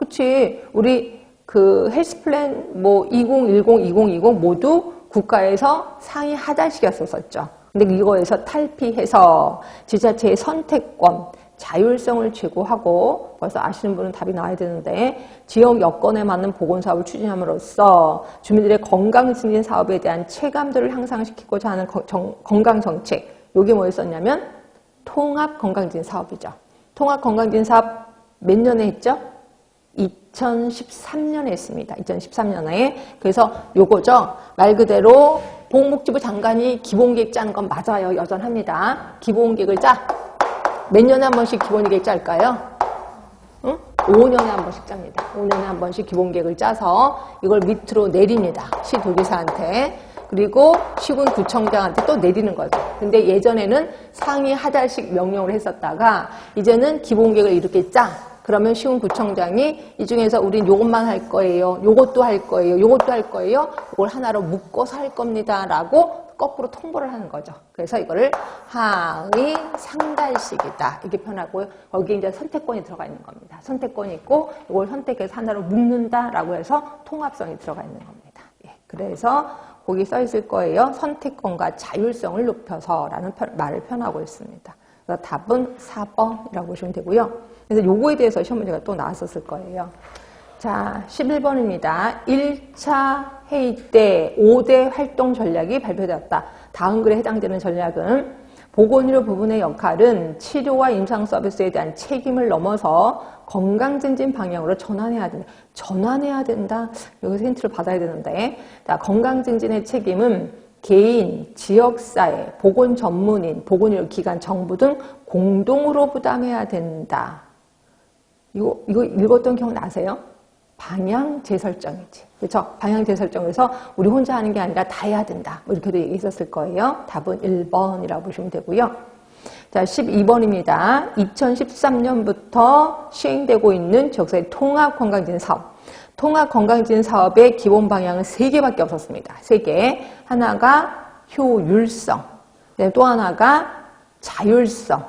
그치. 우리 그 헬스 플랜 뭐 2010, 2020 모두 국가에서 상위 하단식이었었죠. 근데 이거에서 탈피해서 지자체의 선택권, 자율성을 제고하고 벌써 아시는 분은 답이 나와야 되는데 지역 여건에 맞는 보건사업을 추진함으로써 주민들의 건강 증진 사업에 대한 체감도를 향상시키고자 하는 건강정책 요게 뭐였었냐면 통합 건강증진 사업이죠. 통합 건강증진 사업 몇 년에 했죠? 2013년에 했습니다. 2013년에. 그래서 요거죠. 말 그대로 보건복지부 장관이 기본계획 짜는 건 맞아요. 여전합니다. 기본계획을 짜. 몇 년에 한 번씩 기본계획 짤까요? 응? 5년에 한 번씩 짭니다. 5년에 한 번씩 기본계획을 짜서 이걸 밑으로 내립니다. 시도지사한테. 그리고 시군구청장한테 또 내리는 거죠. 근데 예전에는 상위 하달씩 명령을 했었다가 이제는 기본계획을 이렇게 짜. 그러면 시군구청장이 이 중에서 우린 요것만 할 거예요. 요것도 할 거예요. 요것도 할 거예요. 이걸 하나로 묶어서 할 겁니다. 라고 거꾸로 통보를 하는 거죠. 그래서 이거를 하의 상달식이다. 이렇게 표현하고 거기에 이제 선택권이 들어가 있는 겁니다. 선택권이 있고 이걸 선택해서 하나로 묶는다라고 해서 통합성이 들어가 있는 겁니다. 예, 그래서 거기 써 있을 거예요. 선택권과 자율성을 높여서라는 말을 표현하고 있습니다. 그래서 답은 4번이라고 보시면 되고요. 그래서 요거에 대해서 시험 문제가 또 나왔었을 거예요. 자, 11번입니다. 1차 회의 때 5대 활동 전략이 발표되었다. 다음 글에 해당되는 전략은 보건의료 부분의 역할은 치료와 임상 서비스에 대한 책임을 넘어서 건강 증진 방향으로 전환해야 된다. 전환해야 된다. 여기서 힌트를 받아야 되는데 자, 건강 증진의 책임은 개인, 지역사회, 보건 전문인, 보건의료 기관, 정부 등 공동으로 부담해야 된다. 이거, 이거 읽었던 기억 나세요? 방향 재설정이지. 그렇죠? 방향 재설정에서 우리 혼자 하는 게 아니라 다 해야 된다. 뭐 이렇게도 얘기했었을 거예요. 답은 1번이라고 보시면 되고요. 자, 12번입니다. 2013년부터 시행되고 있는 지역사회 통합건강진 사업. 통합건강진 사업의 기본 방향은 3개밖에 없었습니다. 3개. 하나가 효율성. 또 하나가 자율성.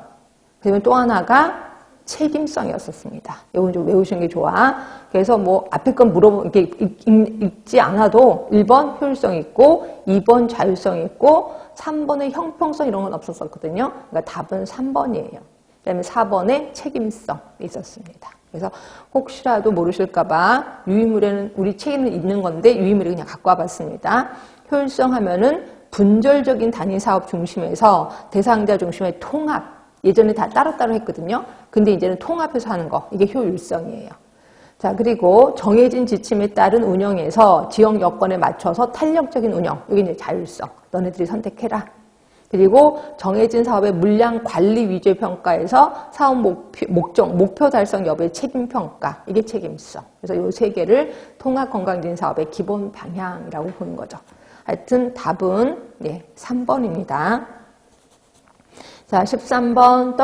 그다음에 또 하나가 책임성이었었습니다. 이건 좀 외우시는 게 좋아. 그래서 뭐 앞에 건 물어보, 이게 읽 지 않아도 1번 효율성 있고, 2번 자율성 있고, 3번에 형평성 이런 건 없었었거든요. 그러니까 답은 3번이에요. 그 다음에 4번에 책임성이 있었습니다. 그래서 혹시라도 모르실까봐 유의물에는 우리 책임은 있는 건데 유의물을 그냥 갖고 와봤습니다. 효율성 하면은 분절적인 단위 사업 중심에서 대상자 중심의 통합, 예전에 다 따로따로 했거든요. 근데 이제는 통합해서 하는 거. 이게 효율성이에요. 자, 그리고 정해진 지침에 따른 운영에서 지역 여건에 맞춰서 탄력적인 운영. 여기 이제 자율성. 너네들이 선택해라. 그리고 정해진 사업의 물량 관리 위주의 평가에서 사업 목표, 목적, 목표 달성 여부의 책임 평가. 이게 책임성. 그래서 이 세 개를 통합 건강진 사업의 기본 방향이라고 보는 거죠. 하여튼 답은 네, 3번입니다. 자, 13번